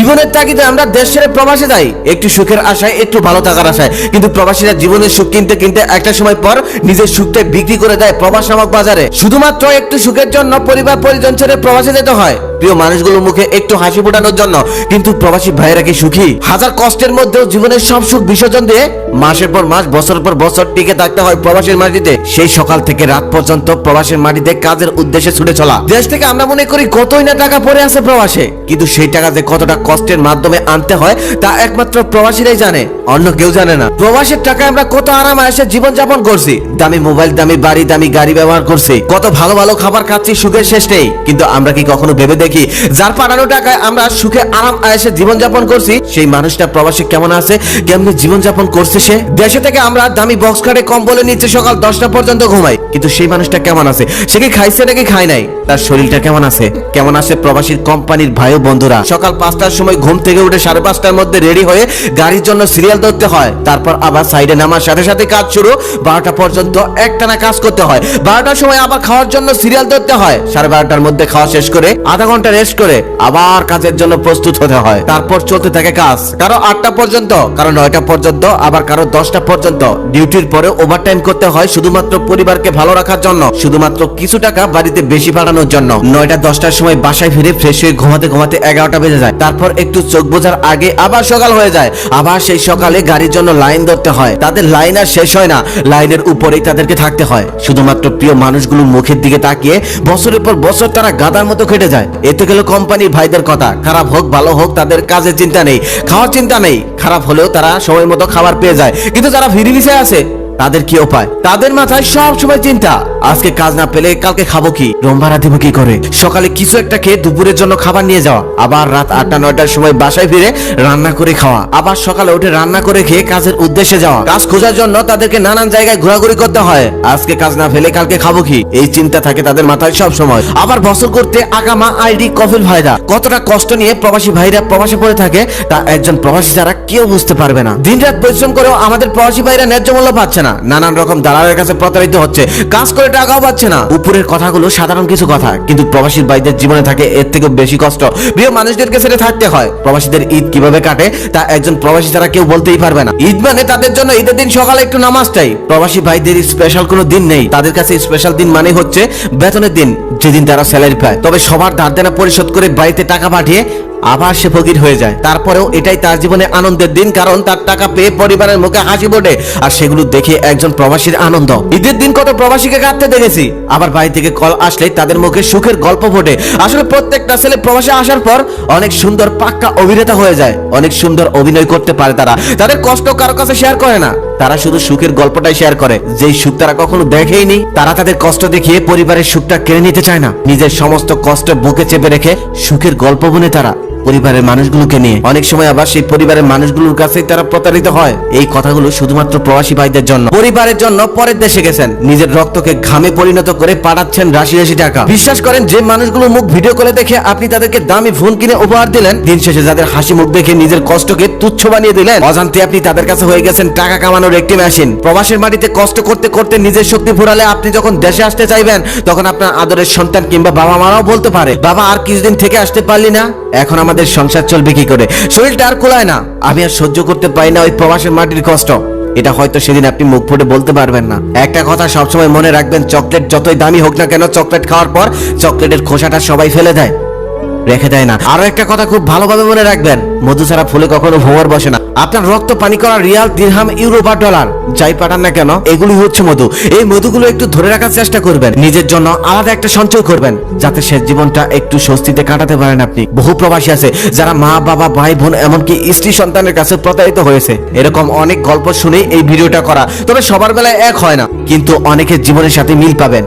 জীবনের তাগিদে আমরা দেশ ছেড়ে প্রবাসে যাই। একটু সুখের আশায়, একটু ভালো থাকার আশায়। কিন্তু প্রবাসীরা জীবনের সুখ কিনতে কিনতে একটা সময় পর নিজের সুখটা বিক্রি করে দেয় প্রবাস নামক বাজারে। শুধুমাত্র একটু সুখের জন্য পরিবার পরিজন ছেড়ে প্রবাসে যেতে হয়। প্রিয় মানুষগুলোর মুখে একটু হাসি ফোটানোর জন্য। কিন্তু প্রবাসী ভাইয়েরা কি সুখী? হাজার কষ্টের মধ্যেও জীবনের সব সুখ বিসর্জন দিয়ে মাসের পর মাস, বছর পর বছর টিকে থাকতে হয় প্রবাসের মাটিতে। সেই সকাল থেকে রাত পর্যন্ত প্রবাসের মাটিতে কাজের উদ্দেশ্যে ছুটে চলা। দেশ থেকে আমরা মনে করি কতই না টাকা পড়ে আছে প্রবাসে। কিন্তু সেই টাকা যে কতটা কষ্টের মাধ্যমে আনতে হয়, তা একমাত্র প্রবাসীরাই জানে, অন্য কেউ জানে না। প্রবাসের টাকায় আমরা কত আরাম আয়সে জীবন যাপন করছি। দামি মোবাইল, দামি বাড়ি, দামি গাড়ি ব্যবহার করছি। কত ভালো ভালো খাবার খাচ্ছি, সুখের শেষ নেই। কিন্তু আমরা কি কখনো ভেবে দেখি, যার পাঠানো টাকায় আমরা সুখে আরাম আয়সে জীবন যাপন করছি? সেই মানুষটা প্রবাসে কেমন আছে? কেমনি জীবন যাপন করছে সে? দেশে থেকে আমরা দামি বক্স কাটে কম্বলের নিচে সকাল দশটা পর্যন্ত ঘুমাই। কিন্তু সেই মানুষটা কেমন আছে? সে কি খাইছে নাকি খায় নাই? তার শরীরটা কেমন আছে? কেমন আছে প্রবাসীর কোম্পানির ভাই বন্ধুরা? সকাল পাঁচটার সময় ঘুম থেকে উঠে সাড়ে পাঁচটার মধ্যে রেডি হয়ে গাড়ির জন্য সিরিয়াল ধরতে হয়। তারপর আবার সাইডে নামার সাথে সাথে কাজ শুরু। বারোটা পর্যন্ত একটানা কাজ করতে হয়। বারোটার সময় আবার খাওয়ার জন্য সিরিয়াল ধরতে হয়। সাড়ে বারোটার মধ্যে খাওয়া শেষ করে আধা ঘণ্টা রেস্ট করে আবার কাজের জন্য প্রস্তুত হতে হয়। তারপর চলতে থাকে কাজ। কারও আটটা পর্যন্ত, কারও নয়টা পর্যন্ত, আবার কারও দশটা পর্যন্ত। ডিউটির পরে ওভারটাইম করতে হয় শুধুমাত্র পরিবারকে ভালো রাখার জন্য। শুধুমাত্র কিছু টাকা বাড়িতে বেশি পাঠানোর জন্য। নয়টা দশটার সময় বাসায় ফিরে ফ্রেশ হয়ে ঘুমাতে ঘুমাতে এগারোটা বেজে যায়। তারপর একটু চোখ বোঝার আগে আবার সকাল হয়ে যায়। আবার সেই সকালে গাড়ির জন্য লাইন ধরতে হয়। তাদের লাইন আর শেষ হয় না। লাইনের উপরেই তাদেরকে থাকতে হয়। শুধুমাত্র প্রিয় মানুষগুলোর মুখের দিকে তাকিয়ে বছরের পর বছর তারা গাদার মতো খেটে যায়। এতে গেল কোম্পানির ভাইদের কথা। খারাপ হোক, ভালো হোক, তাদের কাজের চিন্তা নেই। খাওয়ার চিন্তা নেই। খারাপ হলেও তারা সময় মতো খাবার পেয়ে যায়। কিন্তু যারা ভিসায় আছে, তাদের কি উপায়? তাদের মাথায় সব সময় চিন্তা। আজকে কাজ না পেলে কালকে খাব কি? রুম ভাড়া দিব কি করে? সকালে কিছু একটা খেয়ে দুপুরের জন্য খাবার নিয়ে যাওয়া, আবার রাত আটটা, নয়টার সময় বাসায় ফিরে রান্না করে খাওয়া, আবার সকালে উঠে রান্না করে খেয়ে কাজের উদ্দেশ্যে যাওয়া। কাজ খোঁজার জন্য তাদেরকে নানান জায়গায় ঘোরাঘুরি করতে হয়। আজকে কাজ না ফেলে কালকে খাব কি? এই চিন্তা থাকে তাদের মাথায় সব সময় আবার বছর করতে আগামা আইডি কফিল ভাইরা, কতটা কষ্ট নিয়ে প্রবাসী ভাইরা প্রবাসে পড়ে থাকে, তা একজন প্রবাসী যারা কেউ বুঝতে পারবে না। দিনরাত পরিশ্রম করেও আমাদের প্রবাসী ভাইরা ন্যায্য মূল্য পাচ্ছে না। নানান রকম দালালের কাছে প্রতারিত হচ্ছে। কাজ করে টাকাও পাচ্ছে না। উপরের কথাগুলো সাধারণ কিছু কথা, কিন্তু প্রবাসীর ভাইদের জীবনে থাকে এর থেকে বেশি কষ্ট। প্রিয় মানুষদেরকে ছেড়ে থাকতে হয়। প্রবাসীদের ঈদ কীভাবে কাটে, তা একজন প্রবাসী ছাড়া কেউ বলতেই পারবে না। ঈদ মানে তাদের জন্য ঈদের দিন সকালে একটু নামাজ চাই। প্রবাসী ভাইদের স্পেশাল কোনো দিন নেই। তাদের কাছে স্পেশাল দিন মানে হচ্ছে বেতনের দিন, যেদিন তারা স্যালারি পায়। তবে সবার ধার দেনা পরিশোধ করে বাড়িতে টাকা পাঠিয়ে আবার সে ফকির হয়ে যায়। তারপরেও এটাই তার জীবনে আনন্দের দিন, কারণ তার টাকা পেয়ে পরিবারের মুখে হাসি ফোটে, আর সেগুলো দেখে একজন প্রবাসীর আনন্দ। ঈদের দিন কত প্রবাসীকে কাঁদতে দেখেছি। আবার বাড়ি থেকে কল আসলে তাদের মুখে সুখের গল্প ফোটে। আসলে প্রত্যেকটা ছেলে প্রবাসে আসার পর অনেক সুন্দর পাক্কা অভিনেতা হয়ে যায়। অনেক সুন্দর অভিনয় করতে পারে তারা। তাদের কষ্ট কারও কাছে শেয়ার করে না। তারা শুধু সুখের গল্পটাই শেয়ার করে। যেই সুখ তারা কখনো দেখেইনি, তারা তাদের কষ্ট দেখিয়ে পরিবারের সুখটা কেড়ে নিতে চায় না। নিজের সমস্ত কষ্ট বুকে চেপে রেখে সুখের গল্প বনে তারা। পরিবারের মানুষগুলোকে নিয়ে। অনেক সময় আবার সেই পরিবারের মানুষগুলোর কাছে তারা প্রতারিত হয়। এই কথাগুলো শুধুমাত্র প্রবাসী ভাইদের জন্য। পরিবারের জন্য পরের দেশে গেছেন। নিজের রক্তকে ঘামে পরিণত করে পাঠাচ্ছেন রাশি রাশি টাকা। বিশ্বাস করেন, যে মানুষগুলো মুখ ভিডিও করে দেখে আপনি তাদেরকে দামি ফোন কিনে উপহার দিলেন, দিন শেষে যাদের হাসি মুখ দেখে নিজের কষ্টকে তুচ্ছ বানিয়ে দিলেন, অজান্তে আপনি তাদের কাছে হয়ে গেছেন টাকা কামানোর একটি মেশিন। প্রবাসের মাটিতে কষ্ট করতে করতে নিজের শক্তি ফুরালে আপনি যখন দেশে আসতে চাইবেন, তখন আপনার আদরের সন্তান কিংবা বাবা মারাও বলতে পারে, বাবা, আর কিছুদিন থেকে আসতে পারলি না? এখন আমাদের সংসার চলবে কি করে? শরীরটা আর কোলায় না। আমি আর সহ্য করতে পারি না ওই প্রবাসের মাটির কষ্ট। এটা হয়তো সেদিন আপনি মুখ ফুটে বলতে পারবেন না। একটা কথা সবসময় মনে রাখবেন, চকলেট যতই দামি হোক না কেন, চকলেট খাওয়ার পর চকলেটের খোসাটা সবাই ফেলে দেয়। রেখে দেয় না। আরও একটা কথা খুব ভালোভাবে মনে রাখবেন। মধু ছাড়া ফুলে কখনো ভোমর বসে না। আপনার রক্ত পানি করা রিয়াল দিরহাম ইউরো বা ডলার। যাই পাঠান না কেন, এগুলি হচ্ছে মধু। এই মধুগুলো একটু ধরে রাখার চেষ্টা করবেন। নিজের জন্য আলাদা একটা সঞ্চয় করবেন, যাতে শেষ জীবনটা একটু স্বস্তিতে কাটাতে পারেন আপনি। বহু প্রবাসী আছে, যারা মা, বাবা, ভাই, বোন, এমনকি স্ত্রী সন্তানের কাছে প্রতারিত হয়েছে। এরকম অনেক গল্প শুনেই এই ভিডিওটা করা। তবে সবার বেলায় এক হয় না, কিন্তু অনেকের জীবনের সাথে মিল পাবেন।